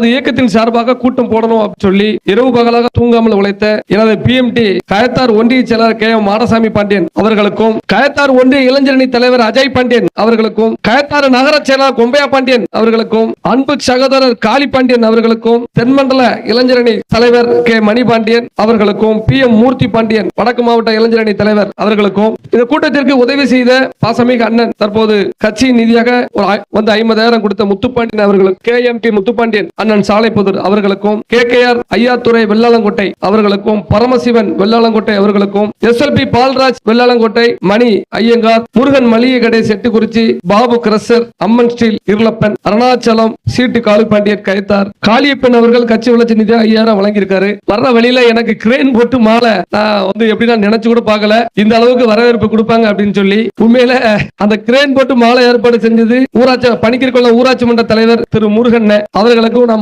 இயக்கத்தின் சார்பாக கூட்டம் போடணும் சொல்லி இரவு பகலாக தூங்காமல் உழைத்த எனது பிஎம்டி கயத்தார் ஒன்றிய செயலர் கே எம் மாரசாமி பாண்டியன் அவர்களுக்கும் கயத்தார் ஒன்றிய இளைஞரணி தலைவர் அஜய் பாண்டியன் அவர்களுக்கும் கயத்தார் நகர செயலர் கொம்பையா பாண்டியன் அவர்களுக்கும் அன்பு சகோதரர் காளி பாண்டியன் அவர்களுக்கும் தென்மண்டல இளைஞரணி தலைவர் கே மணி பாண்டியன் அவர்களுக்கும் பி எம் மூர்த்தி பாண்டியன் வடக்கு மாவட்ட இளைஞரணி தலைவர் அவர்களுக்கும் இந்த கூட்டத்திற்கு உதவி செய்த பாசமிகு அண்ணன் தற்போது கட்சியின் நிதியாக வந்து ஐம்பதாயிரம் கொடுத்த முத்துப்பாண்டியன் அவர்களுக்கு கே எம் பி முத்துப்பாண்டியன் அண்ணன் சாலைப்புதூர் அவர்களுக்கும் K K R Ayyathurai Vellalankottai அவர்களுக்கும் பரமசிவன் வெள்ளாளங்கோட்டை அவர்களுக்கும் S L P Palraj Vellalankottai Mani Iyengar Murugan மளிகை கடை செட்டுக்குறிச்சி பாபு கிரஷர் அம்மன் ஸ்டீல் இருளப்பன் அருணாச்சலம் சீட்டு காலு காளிப்பாண்டியன் கைத்தார் காளியப்பன் அவர்கள் கட்சி வளர்ச்சி நிதி ஐயாயிரம் வழங்கியிருக்காரு. வர்ற வழியில எனக்கு கிரேன் போட்டு மாலை. நான் வந்து எப்படின்னா நினைச்சு கூட பார்க்கல. இந்த அளவுக்கு வரவேற்பு கொடுப்பாங்க அப்படின்னு சொல்லி உண்மையில அந்த கிரேன் போட்டு மாலை ஏற்பாடு செஞ்சது ஊராட்சி பணிக்கிற்குள்ள ஊராட்சி மன்ற தலைவர் திரு முருகன் அவர்களுக்கும் நான்